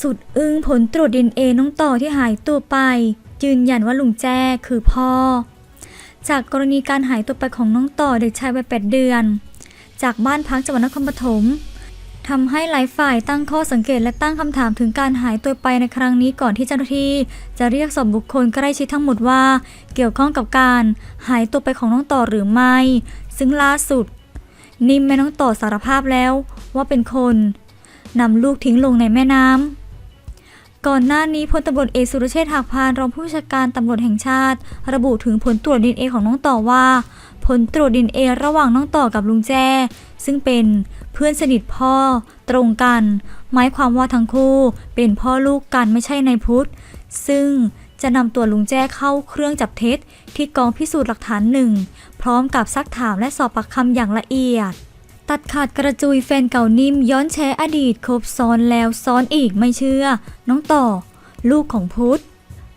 สุดอึ้งผลตรวจดีเอน้องต่อที่หายตัวไป ยืนยันว่าลุงแจ้คือพ่อ จากกรณีการหายตัวไปของน้องต่อเด็กชายวัยแปดเดือน จากบ้านพักจังหวัดนครปฐมทำให้หลายฝ่ายตั้งข้อสังเกตและตั้งคำถามถึงการหายตัวไปในครั้งนี้ก่อนที่เจ้าหน้าที่ จะเรียกสอบบุคคลใกล้ชิดทั้งหมดว่า เกี่ยวข้องกับการหายตัวไปของน้องต่อหรือไม่ ซึ่งล่าสุด นิมแม่น้องต่อสารภาพแล้วว่าเป็นคนนำลูกทิ้งลงในแม่น้ำ ก่อนหน้านี้พลตำรวจเอกสุรเชษฐ์หักพานรองผู้บัญชาการตำรวจแห่งชาติ ระบุถึงผลตรวจดีเอของน้องต่อว่า ผลตรวจดีเอระหว่างน้องต่อกับลุงแจ้ ซึ่งเป็นเพื่อนสนิทพ่อ ตรงกัน หมายความว่าทั้งคู่เป็นพ่อลูกกันไม่ใช่ในพุทธ ซึ่งจะนำตัวลุงแจ้เข้าเครื่องจับเท็จที่กองพิสูจน์หลักฐานหนึ่งพร้อมกับซักถามและสอบปากคำอย่างละเอียด ตัดขาดกระจุยแฟนเก่านิ่มย้อนแชร์อดีตครบซ้อนแล้วซ้อนอีกไม่เชื่อ น้องต่อ ลูกของพุทธ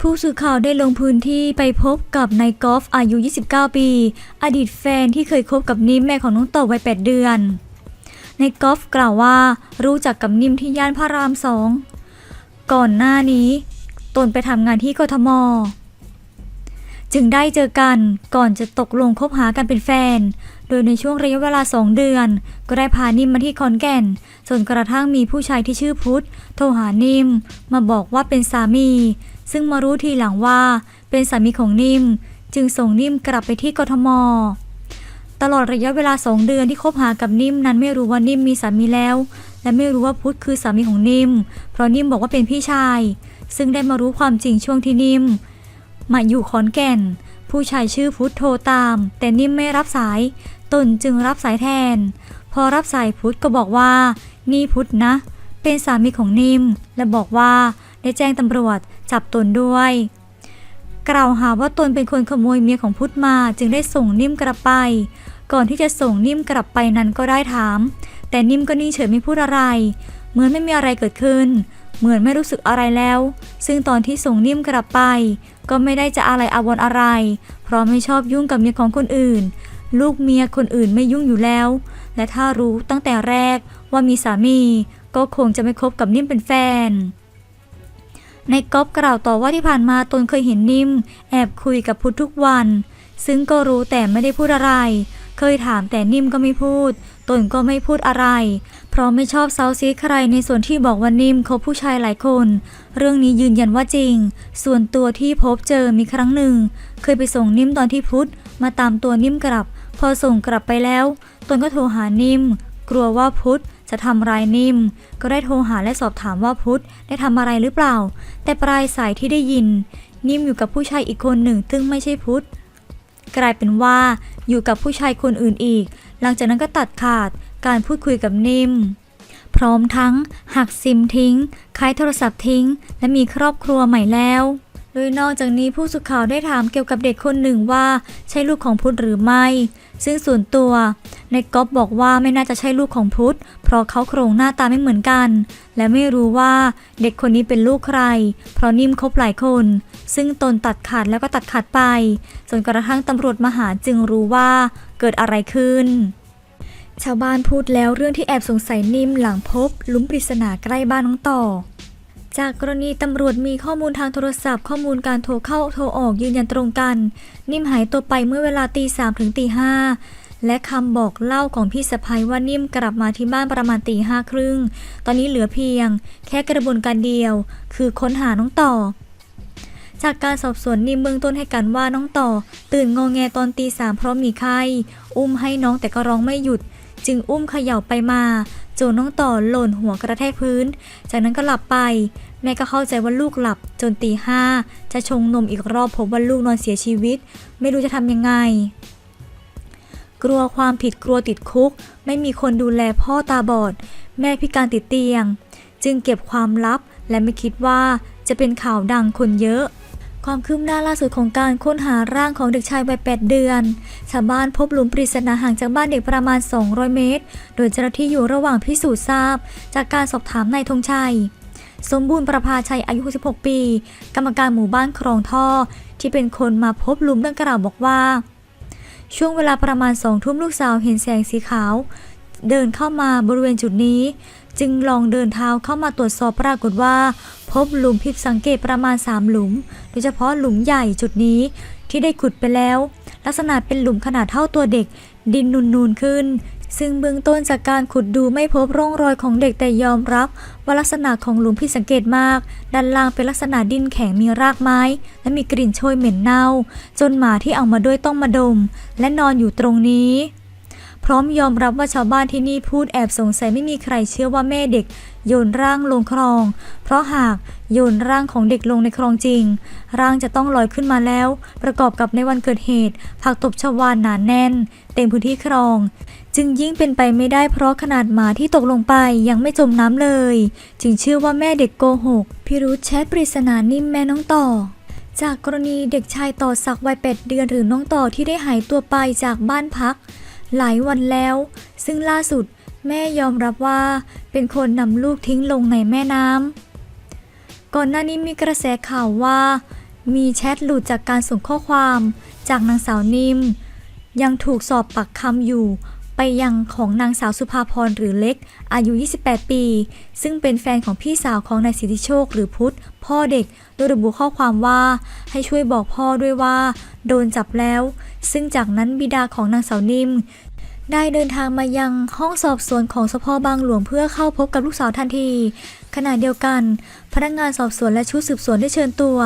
ผู้สื่อข่าวได้ลงพื้นที่ไปพบกับนายกอล์ฟอายุ 29 ปี อดีตแฟนที่เคยคบกับนิ่มแม่ของน้องต่อวัย 8 เดือนนายกอล์ฟกล่าวว่ารู้จักกับนิ่มที่ย่านพระรามสองก่อนหน้านี้ ตนไปทำงานที่กทม จึงได้เจอกันก่อนจะตกลงคบหากันเป็นแฟน โดยในช่วงระยะเวลาสองเดือน ก็ได้พานิ่มมาที่คอนแก่น จนกระทั่งมีผู้ชายที่ชื่อพุทธโทรหานิ่ม มาบอกว่าเป็นสามี ซึ่งมารู้ทีหลังว่าเป็นสามีของนิ่ม จึงส่งนิ่มกลับไปที่กทม ตลอดระยะเวลาสองเดือนที่คบหากับนิ่มนั้นไม่รู้ว่านิ่มมีสามีแล้ว และไม่รู้ว่าพุทธคือสามีของนิ่ม เพราะนิ่มบอกว่าเป็นพี่ชาย ซึ่งได้มารู้ความจริงช่วงที่นิ่ม มาอยู่ขอนแก่น ผู้ชายชื่อพุทธโทรตาม แต่นิ่มไม่รับสาย ตนจึงรับสายแทน พอรับสายพุทธก็บอกว่า นี่พุทธนะ เป็นสามีของนิ่ม และบอกว่าได้แจ้งตำรวจจับตนด้วย กล่าวหาว่าตนเป็นคนขโมยเมียของพุทธมาจึงได้ส่งนิ่มกลับไป ก่อนที่จะส่งนิ่มกลับไปนั้นก็ได้ถาม แต่นิ่มก็นิ่งเฉยไม่พูดอะไร เหมือนไม่มีอะไรเกิดขึ้น เหมือนไม่รู้สึกอะไรแล้ว ซึ่งตอนที่ส่งนิ่มกลับไป ก็ไม่ได้จะอะไรอาวรณ์อะไร เพราะไม่ชอบยุ่งกับเมียของคนอื่น ลูกเมียคนอื่นไม่ยุ่งอยู่แล้ว และถ้ารู้ตั้งแต่แรกว่ามีสามี ก็คงจะไม่คบกับนิ่มเป็นแฟน ในก๊อฟกล่าวต่อว่าที่ผ่านมาตนเคยเห็นนิ่ม แอบคุยกับพุทธทุกวัน ซึ่งก็รู้แต่ไม่ได้พูดอะไร เคยถามแต่นิ่มก็ไม่พูด ตนก็ไม่พูดอะไร เพราะไม่ชอบเซาซีใครในส่วนที่บอกว่านิ่มคบผู้ชายหลายคน เรื่องนี้ยืนยันว่าจริง ส่วนตัวที่พบเจอมีครั้งหนึ่ง เคยไปส่งนิ่มตอนที่พุทธมาตามตัวนิ่มกลับ พอส่งกลับไปแล้ว ตนก็โทรหานิ่ม กลัวว่าพุทธจะทำร้ายนิ่ม ก็ได้โทรหาและสอบถามว่าพุทธได้ทำอะไรหรือเปล่า แต่ปลายสายที่ได้ยิน นิ่มอยู่กับผู้ชายอีกคนหนึ่งซึ่งไม่ใช่พุทธ กลายเป็นว่าอยู่กับผู้ชายคนอื่นอีก หลังจากนั้นก็ตัดขาดการพูดคุยกับนิ่ม พร้อมทั้งหักซิมทิ้งขายโทรศัพท์ทิ้ง และมีครอบครัวใหม่แล้ว โดยนอกจากนี้ผู้สื่อข่าวได้ถามเกี่ยวกับเด็กคนหนึ่งว่าใช่ลูกของพุทธหรือไม่ ซึ่งส่วนตัวในก๊อฟบอกว่าไม่น่าจะใช่ลูกของพุทธ เพราะเขาโครงหน้าตาไม่เหมือนกัน และไม่รู้ว่าเด็กคนนี้เป็นลูกใคร เพราะนิ่มคบหลายคน ซึ่งตนตัดขาดแล้วก็ตัดขาดไปจนกระทั่งตำรวจมาหาจึงรู้ว่าเกิดอะไรขึ้นชาวบ้านพูดแล้วเรื่องที่แอบสงสัยนิ่มหลังพบ ลุมปริศนาใกล้บ้านน้องต่อ จากกรณีตำรวจมีข้อมูลทางโทรศัพท์ ข้อมูลการโทรเข้าโทรออกยืนยันตรงกัน นิ่มหายตัวไปเมื่อเวลาตีสามถึงตีห้าและคำบอกเล่าของพี่สะพ้ยว่านิ่มกลับมาที่บ้านประมาณตีห้าครึ่ง ตอนนี้เหลือเพียง แค่กระบวนการเดียว คือค้นหาน้องต่อ จากการสอบสวนนิ่มเบื้องต้นให้กันว่าน้องต่อ ตื่นงอแงตอนตีสามเพราะมีไข้ อุ้มให้น้องแต่ก็ร้องไม่หยุด จึงอุ้มเขย่าไปมา จนน้องต่อหล่นหัวกระแทกพื้น จากนั้นก็หลับไป แม่ก็เข้าใจว่าลูกหลับจนตีห้าจะชงนมอีกรอบพบว่าลูกนอนเสียชีวิต ไม่รู้จะทำยังไง กลัวความผิดกลัวติดคุก ไม่มีคนดูแลพ่อตาบอด แม่พิการติดเตียง จึงเก็บความลับและไม่คิดว่าจะเป็นข่าวดังคนเยอะ ความคืบหน้าล่าสุดของการค้นหาร่างของเด็กชายวัย 8 เดือน ชาวบ้านพบหลุมปริศนาห่างจากบ้านเด็กประมาณ 200 เมตร โดยเจ้าหน้าที่อยู่ระหว่างพิสูจน์ทราบ จากการสอบถามนายธงชัย สมบูรณ์ประภาชัยอายุ 66 ปี กรรมการหมู่บ้านคลองท่อ ที่เป็นคนมาพบหลุมดังกล่าวบอกว่า ช่วงเวลาประมาณสองทุ่มลูกสาวเห็นแสงสีขาว เดินเข้ามาบริเวณจุดนี้ จึงลองเดินเท้าเข้ามาตรวจสอบปรากฏว่า พบหลุมผิดสังเกตประมาณ 3 หลุม โดยเฉพาะหลุมใหญ่จุดนี้ที่ได้ขุดไปแล้ว ลักษณะเป็นหลุมขนาดเท่าตัวเด็ก ดินนูนๆขึ้น ซึ่งเบื้องต้นจากการขุดดูไม่พบร่องรอยของเด็กแต่ยอมรับ ว่าลักษณะของหลุมผิดสังเกตมาก ด้านล่างเป็นลักษณะดินแข็งมีรากไม้ และมีกลิ่นโชยเหม็นเน่า จนหมาที่เอามาด้วยต้องมาดม และนอนอยู่ตรงนี้ พร้อมยอมรับว่าชาวบ้านที่นี่พูดแอบสงสัยไม่มีใครเชื่อว่าแม่เด็กโยนร่างลงคลอง เพราะหากโยนร่างของเด็กลงในคลองจริง ร่างจะต้องลอยขึ้นมาแล้ว ประกอบกับในวันเกิดเหตุ ผักตบชวานหนาแน่น เต็มพื้นที่คลอง จึงยิ่งเป็นไปไม่ได้เพราะขนาดหมาที่ตกลงไปยังไม่จมน้ำเลย จึงเชื่อว่าแม่เด็กโกหก พิรุธแชทปริศนานิ่มแม่น้องต่อจากกรณีเด็กชายต่อศักดิ์วัยแปดเดือนหรือน้องต่อที่ได้หายตัวไปจากบ้านพัก หลายวันแล้ว ซึ่งล่าสุดแม่ยอมรับว่าเป็นคนนำลูกทิ้งลงในแม่น้ำก่อนหน้านี้มีกระแสข่าวว่า มีแชทหลุดจากการส่งข้อความจากนางสาวนิมยังถูกสอบปักคำอยู่ ยังของนางสาวสุภาพรหรือเล็ก อายุ 28 ปี ซึ่งเป็นแฟนของพี่สาวของนายสิทธิโชคหรือพุทธ พ่อเด็ก โดยระบุข้อความว่า ให้ช่วยบอกพ่อด้วยว่า โดนจับแล้ว ซึ่งจากนั้นบิดาของนางสาวนิ่มได้เดินทางมายังห้องสอบสวนของสพบางหลวงเพื่อเข้าพบกับลูกสาวทันที ขณะเดียวกัน พนักงานสอบสวนและชุดสืบสวนได้เชิญตัว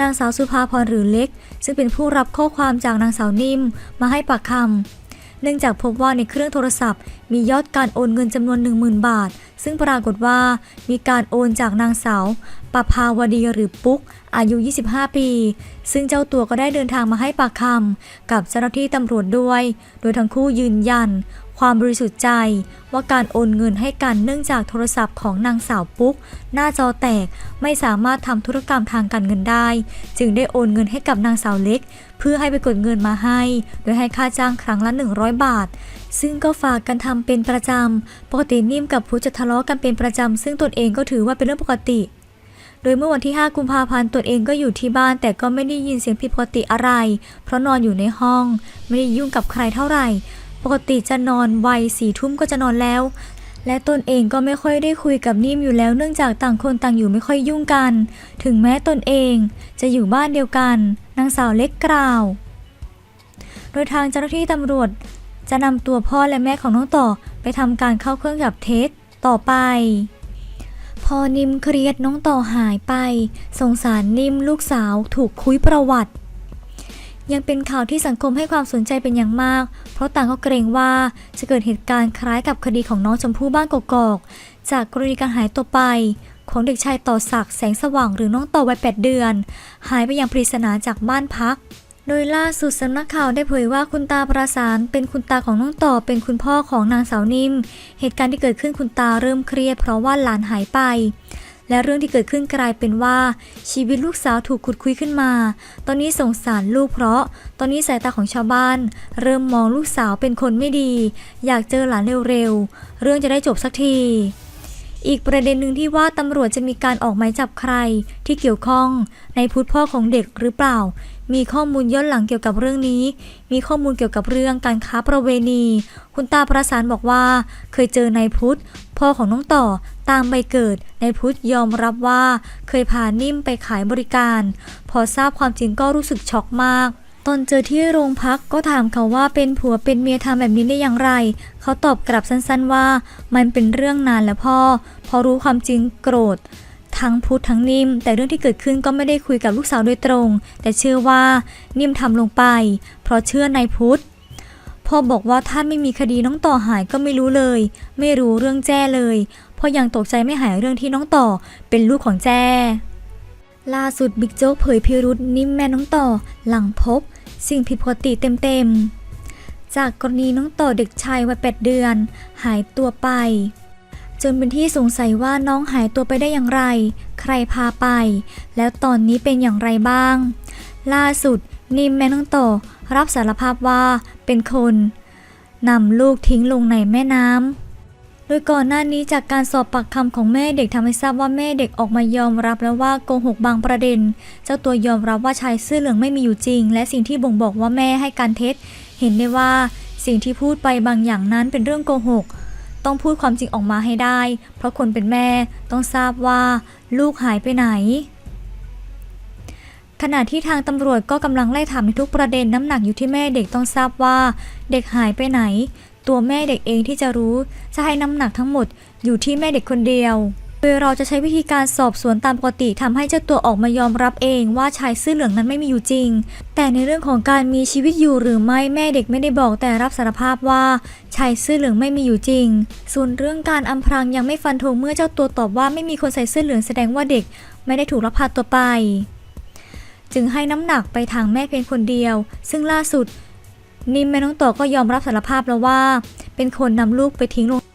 นางสาวสุภาพรหรือเล็ก ซึ่งเป็นผู้รับข้อความจากนางสาวนิ่ม มาให้ปากคำ เนื่องจากพบว่าในเครื่องโทรศัพท์ มียอดการโอนเงินจำนวน 10,000 บาท ซึ่งปรากฏว่ามีการโอนจากนางสาวปภาวดีหรือปุ๊ก อายุ 25 ปี ซึ่งเจ้าตัวก็ได้เดินทางมาให้ปากคำกับเจ้าหน้าที่ตำรวจด้วย โดยทั้งคู่ยืนยัน ความบริสุทธิ์ใจว่าการโอนเงินให้กันเนื่องจากโทรศัพท์ของนางสาวปุ๊ก หน้าจอแตกไม่สามารถทำธุรกรรมทางการเงินได้ จึงได้โอนเงินให้กับนางสาวเล็ก เพื่อให้ไปกดเงินมาให้ โดยให้ค่าจ้างครั้งละ 100 บาท ซึ่งก็ฝากกันทำเป็นประจำปกตินิ่มกับพุทจะทะเลาะกันเป็นประจำซึ่งตนเองก็ถือว่าเป็นเรื่องปกติโดยเมื่อวันที่ 5 กุมภาพันธ์ตนเองก็อยู่ที่บ้านแต่ก็ไม่ได้ยินเสียงผิดปกติอะไร เพราะนอนอยู่ในห้อง ไม่ได้ยุ่งกับใครเท่าไหร่ ปกติจะนอนวัยสี่ทุ่มก็จะนอนแล้ว และตนเองก็ไม่ค่อยได้คุยกับนิ่มอยู่แล้วเนื่องจากต่างคนต่างอยู่ไม่ค่อยยุ่งกัน ถึงแม้ตนเองจะอยู่บ้านเดียวกันนางสาวเล็กกล่าว โดยทางเจ้าหน้าที่ตำรวจ จะนำตัวพ่อและแม่ของน้องต่อไปทำการเข้าเครื่องจับเท็จต่อไป พอนิมเครียดน้องต่อหายไป สงสารนิมลูกสาวถูกคุยประวัติ ยังเป็นข่าวที่สังคมให้ความสนใจเป็นอย่างมาก เพราะต่างก็เกรงว่าจะเกิดเหตุการณ์คล้ายกับคดีของน้องชมพู่บ้านกอก จากกรณีการหายตัวไป ของเด็กชายต่อศักดิ์แสงสว่างหรือน้องต่อวัย 8 เดือน หายไปอย่างปริศนาจากบ้านพักโดยล่าสุดสำนักข่าวได้เผยว่าคุณตาประสานเป็นคุณตาของน้องต่อเป็นคุณพ่อของนางสาวนิ่ม เหตุการณ์ที่เกิดขึ้นคุณตาเริ่มเครียดเพราะว่าหลานหายไป และเรื่องที่เกิดขึ้นกลายเป็นว่า ชีวิตลูกสาวถูกขุดคุยขึ้นมา ตอนนี้สงสารลูกเพราะ ตอนนี้สายตาของชาวบ้าน เริ่มมองลูกสาวเป็นคนไม่ดี อยากเจอหลานเร็วๆ เรื่องจะได้จบสักทีอีกประเด็นหนึ่งที่ว่าตำรวจจะมีการออกหมายจับใครที่เกี่ยวข้องในพุทธพ่อของเด็กหรือเปล่า มีข้อมูลย้อนหลังเกี่ยวกับเรื่องนี้ มีข้อมูลเกี่ยวกับเรื่องการค้าประเวณี คุณตาประสานบอกว่า เคยเจอนายพุทธพ่อของน้องต่อตามใบเกิดนายพุทธยอมรับว่า เคยพานิ่มไปขายบริการ พอทราบความจริงก็รู้สึกช็อกมากตอนเจอที่โรงพักก็ถามเขาว่าเป็นผัวเป็นเมียทำแบบนี้ได้อย่างไร เขาตอบกลับสั้นๆว่า มันเป็นเรื่องนานแล้วพ่อ พอรู้ความจริงโกรธ ทั้งพุทธทั้งนิ่ม แต่เรื่องที่เกิดขึ้นก็ไม่ได้คุยกับลูกสาวโดยตรง แต่เชื่อว่านิ่มทำลงไป เพราะเชื่อในพุทธพ่อบอกว่าถ้านไม่มีคดีน้องต่อหายก็ไม่รู้เลย ไม่รู้เรื่องแจ้เลยเพ่อยังตกใจไม่หายเรื่องที่น้องต่อเป็นลูกของแจ้ล่าสุดบิ๊กโจ๊กเผยพิรุษนิ่มแม่น้องต่อ หลังพบ สิ่งผิดปกติเต็มๆจากกรณีน้องต่อเด็กชายวัยแปดเดือน หายตัวไป จนเป็นที่สงสัยว่าน้องหายตัวไปได้อย่างไร ใครพาไป แล้วตอนนี้เป็นอย่างไรบ้าง ล่าสุดนิมแม่น้องต่อรับสารภาพว่าเป็นคนนำลูกทิ้งลงในแม่น้ำ โดยก่อนหน้านี้จากการสอบปากคำของแม่เด็กทำให้ทราบว่าแม่เด็กออกมายอมรับแล้วว่าโกหกบางประเด็น เจ้าตัวยอมรับว่าชายเสื้อเหลืองไม่มีอยู่จริง และสิ่งที่บ่งบอกว่าแม่ให้การเท็จ เห็นได้ว่าสิ่งที่พูดไปบางอย่างนั้นเป็นเรื่องโกหก ต้องพูดความจริงออกมาให้ได้ เพราะคนเป็นแม่ต้องทราบว่าลูกหายไปไหน ขณะที่ทางตำรวจก็กำลังไล่ถามในทุกประเด็นน้ำหนักอยู่ที่แม่เด็กต้องทราบว่าเด็กหายไปไหน ตัวแม่เด็กเองที่จะรู้จะให้น้ำหนักทั้งหมดอยู่ที่แม่เด็กคนเดียว โดยเราจะใช้วิธีการสอบสวนตามปกติทำให้เจ้าตัวออกมายอมรับเองว่าชายเสื้อเหลืองนั้นไม่มีอยู่จริง แต่ในเรื่องของการมีชีวิตอยู่หรือไม่แม่เด็กไม่ได้บอกแต่รับสารภาพว่าชายเสื้อเหลืองไม่มีอยู่จริง ส่วนเรื่องการอำพรางยังไม่ฟันธงเมื่อเจ้าตัวตอบว่าไม่มีคนใส่เสื้อเหลืองแสดงว่าเด็ก ไม่ได้ถูกลักพาตัวไป จึงให้น้ำหนักไปทางแม่เพียงคนเดียว ซึ่งล่าสุดนิมแม่น้องต่อก็ยอมรับสารภาพแล้วว่า เป็นคนนำลูกไปทิ้งลง